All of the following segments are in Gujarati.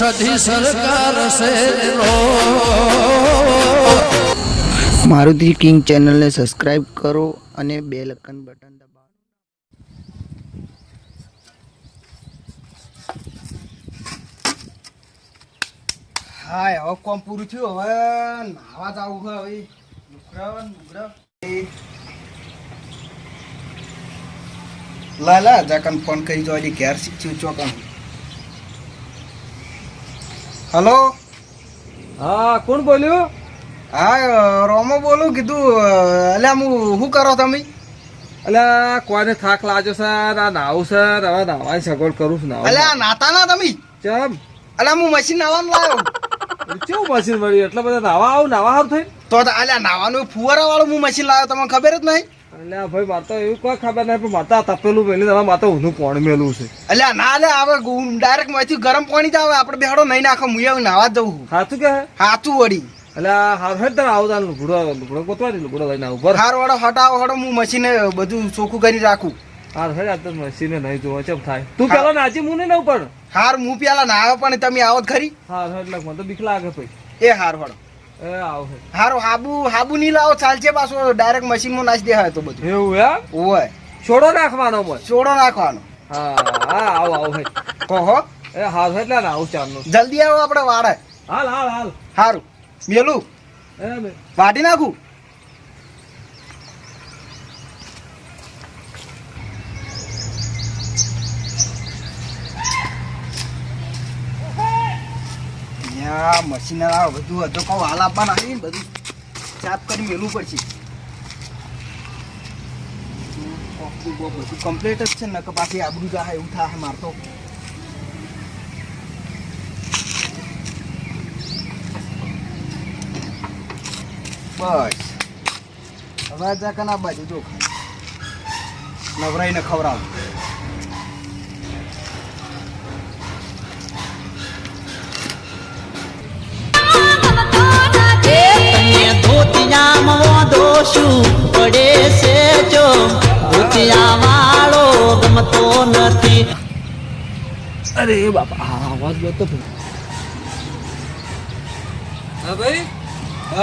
સધી સરકાર મારુતિ કિંગ ચેનલને સબસ્ક્રાઇબ કરો અને બે લખન બટન દબાવો. હા હવે કોમ પૂરું થયું? હવે નાવા જવું છે હવે. લુગડા લુગડા લા લા જકન ફોન કરી જો, હજી ઘેર શીખ્યું ચોકન હલો? હા કોણ બોલ્યું? હા રોમો બોલું કીધું અલ્યા હું શું કરો તમે? અલ્યા કોને થાક લાજો સર આ નાવું સર હવે નાવાની સગવડ કરું છું નાવું અલ્યા નાતા ના તમે? ચમ? અલ્યા હું મશીન નાવાનું લાવ્યો કેવું મશીન મળ્યું? એટલા બધા નાવા આવું નાવા આવું થઈ તો તો અલ્યા નાવાનું ફુવારા વાળું હું મશીન લાવ્યો તમને ખબર જ નહીં? અલ્યા ભાઈ મારે તો એવું કોઈ ખબર નહીં પણ માતા તપેલું મેલી તમારે માતા ઊંધું કોણ મેલું છે. એટલે ના લે હવે ડાયરેક્ટમાંથી ગરમ પાણી જ આવે આપણે બેહાડો નહીં નાખો હું એવું નાવા જવું. સાચું કે સાચું વળી. અલ્યા હાર હેડ તને આવું તાર લુગડો લુગડો ગોતવા લુગડો લઈને આવું હાર વાળો હટાવો હટો હું મશીને બધું ચોખ્ખું કરી રાખું. હાર હેડ આ તો મશીને નહીં જોવા ચમ થાય? તું પેલા નાચી મું નહીં ઉપર? હાર હું પેલા ના આવે પણ તમે આવો ખરી. હાર હેડ લાગ મને તો બીક લાગે ભાઈ. એ હાર વાળો આવ હે હારો હાબુ હાબુ નહીં લાવો ચાલશે પાછો. ડાયરેક્ટ મશીનમાં નાખી દેખાય તો બધું. એવું એમ? ઓય છોડો નાખવાનો મત છોડો નાખવાનો. હા હા આવો આવો. હે કહો એ હાલ હેડ લા આવું ચારનો જલ્દી આવો આપણે વાડે. હાલ હાલ હાલ. હારું. મેલું. વાટી નાખું? આ બધું હતો કહું, હાલ આપવાના આવી ને બધું. સાફ કરી મેલું પડશે. બધું કમ્પ્લીટ જ છે ને કે પાછી આબરું જાય એવું થાય મારતો બસ. હવે જા કના બાજુ જો નવરાઈને ખવડાવું. શું પડે છે જો ભૂતિયા વાળો ગમતો નથી. અરે બાપા હા અવાજ ગયો હા ભાઈ?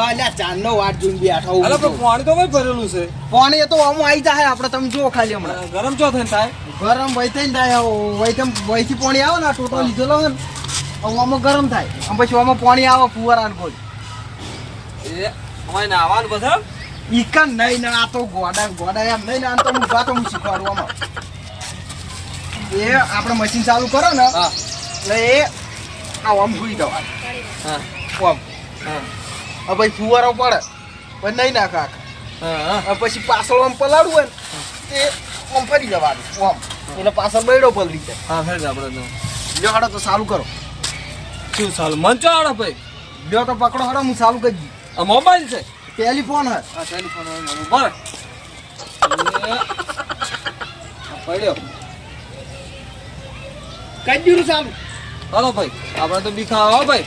અલ્યા ચાંદનો વાટ જોઈને બેઠો હું. પણ પાણી તો ભાઈ ભરેલું છે? પાણી એ તો આમ આવી જાય આપણે તમે જો ખાલી હમણાં. ગરમ ચો થઈને થાય? ગરમ વહી થઈને થાય વહીથી પાણી આવે ને આ ટોટો લીધેલો ને આમાં ગરમ થાય. આમ પછી આમાં પાણી આવે ફુવારા ને કોઈ એ અમારે નાવાનું બધા? ઈકન નહીં ને આ તો ગોડા ગોડા એમ નહીં ને તો હું ગાતો હું શીખવાડું આમાં. એ આપણે મશીન ચાલુ કરો ને હા. એટલે એ આ આમ સુઈ જવાનું. હા. આમ. હા. ભાઈ ફુવારો પડે પછી નહીં નાખે આખા. પછી પાછળ આમ પલાળવું હોય ને તે આમ ફરી જવાનું ઓમ એટલે પાછળ બૈડો પલડી જાય. હા ફેર આપણે લ્યો હાડો તો ચાલુ કરો. શું ચાલુ? મન ચો ભાઈ? લ્યો તો પકડો હાડો હું ચાલુ કરી દઉં. આ મોબાઈલ છે? ટેલિફોન હે. આ ટેલિફોન બર પડ્યો. કઈ દીધું ચાલુ હાલો ભાઈ આપણે તો બીખા આવો ભાઈ.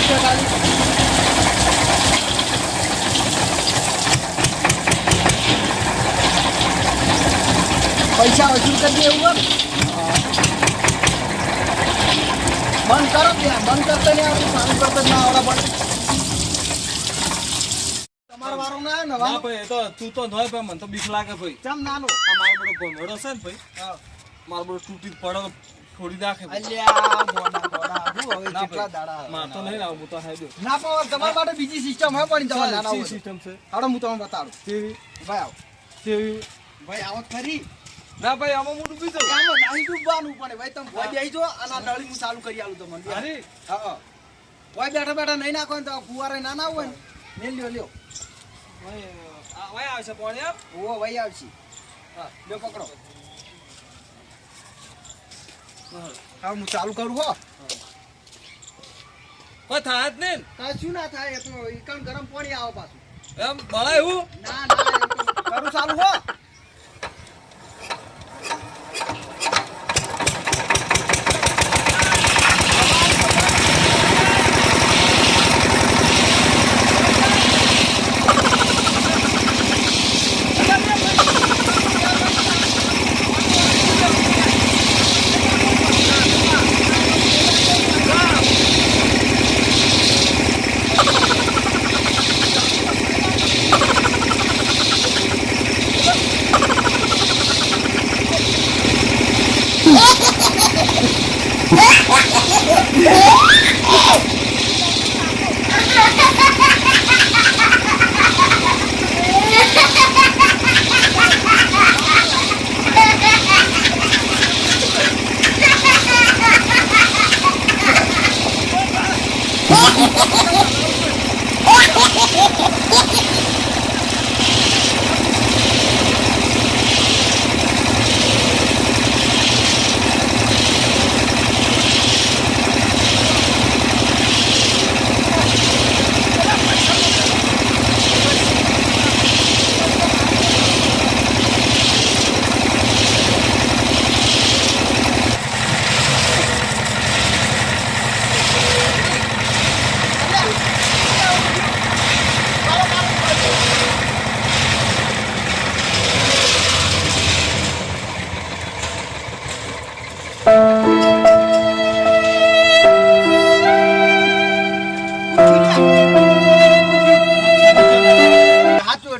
આમાં કાંઈ નાવાનું છે પૈસા વસૂલ કરી દે એવું? બંધ કરો ત્યાં બંધ કરતા નહીં આપણે સારું કરતા ના આવડે પણ તમારો વારો ના આવે ને નવાનો ભાઈ તો તું તો નોય ભાઈ મને તો બીક લાગે ભાઈ. ચમ નાનો? આ મારો બધો ભમેડો છે ને ભાઈ હા. મારો બધો તૂટી પડે છોડી નાખે અલ્યા બોડા બોડા હું હવે કેટલા દાડા માર તો નહીં આવું, તો હાય ના પણ તમારા માટે બીજી સિસ્ટમ હોય પણ તમારે નાના સિસ્ટમ છે? હાડો હું તમને બતાડું. કેવી? ભાઈ આવો. કેવી? ભાઈ આવો ખરી. ના ભાઈ આમાં હું ડૂબી જાઉં આમાં નહીં ડૂબવાનું પણ ભાઈ તમે ભોય આવી જો અને આ નળી હું ચાલુ કરી આલું તમને. અરે. હા ભોય બેઠા બેઠા નહીં નાખો ને તો ફુવારે ના ના હોય ને. લ્યો લ્યો. ભાઈ, આવશે પાણી ઓવો ભાઈ આવશે. હા લ્યો પકડો. હા હું ચાલુ કરું હો. કોઈ થાય જ નહીં કશું ના થાય એ તો એકણ ગરમ પાણી આવે પાછું. એમ બળાય ના ના કરું ચાલુ હો.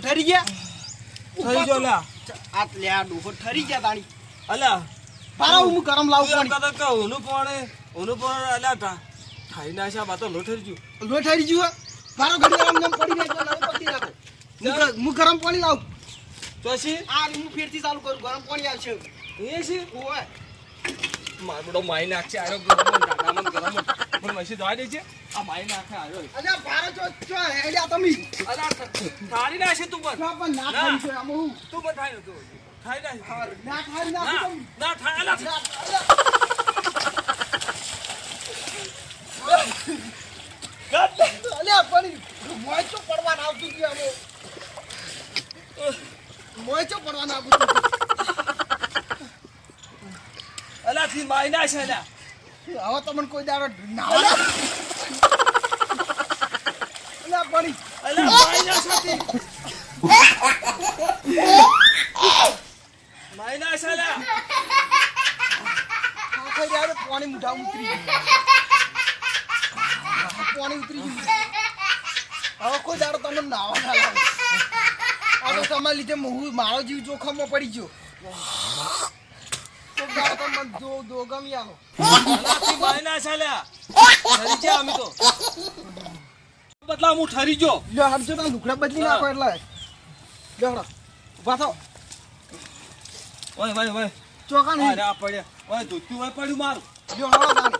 ઠરી ગયા? ઠરી ગયો લા. આ લે આ ડોહો ઠરી ગયા તાણી. અલા પારા હું ગરમ લાવું તું પાણી. કદા કે ઓનું પાણે ઓનું પાણી અલા તા ખાઈ ના શા બાતો લો ઠરી જો લો ઠરી જો પારો ઘડી આમ નમ પડી જાય એટલે પડી રાખો હું ગરમ પાણી લાવું. ચોસી આ હું ફેરથી ચાલુ કરું ગરમ પાણી આવશે. એ છે ઓય મારો માઈ નાખશે આરો ગરમ ટાટામાં ગરમ પણ મસી દવા દે છે આ માઈ નાખે આયો અલ્યા પારો ચો ચો હેડ્યા તમે. અલ્યા થાળી નાખશે તું પણ. પણ ના ના. થાય છે આમ હું? તું પણ થાય તું થાય નાખ ના થાય ના ના તમે ના અલ્યા ના, અલ્યા. અલ્યા પણ મોય ચો પડવાના આવતું હતું આમ? મોય ચો પડવાના આવતું અલ્યા થી માઈ નાખશે અલ્યા હવે તમને કોઈ દાડો નાવા આખો દાડો પાણી ઉતરી ગયું. પાણી ઉતરી ગયું. હવે કોઈ દાડો તમને નાવા ના લાગે. આ તો તમારા લીધે હું મારો જીવ જોખમમાં પડી ગયો. તો દાડો તમે દો દો ગમી આવો. અલ્યા થી માઈ નાખશે ગયા અમે તો. બદલા હું ઠરી ગયો. લ્યો હટજો તમે લુકડા બદલી નાખો એટલે. લ્યો ઊભા થાવ. ઓય ભાઈ ભાઈ ચોકાણ અરે આ પડ્યા. ઓય ધોતું હોય પડ્યું મારું. લ્યો હળો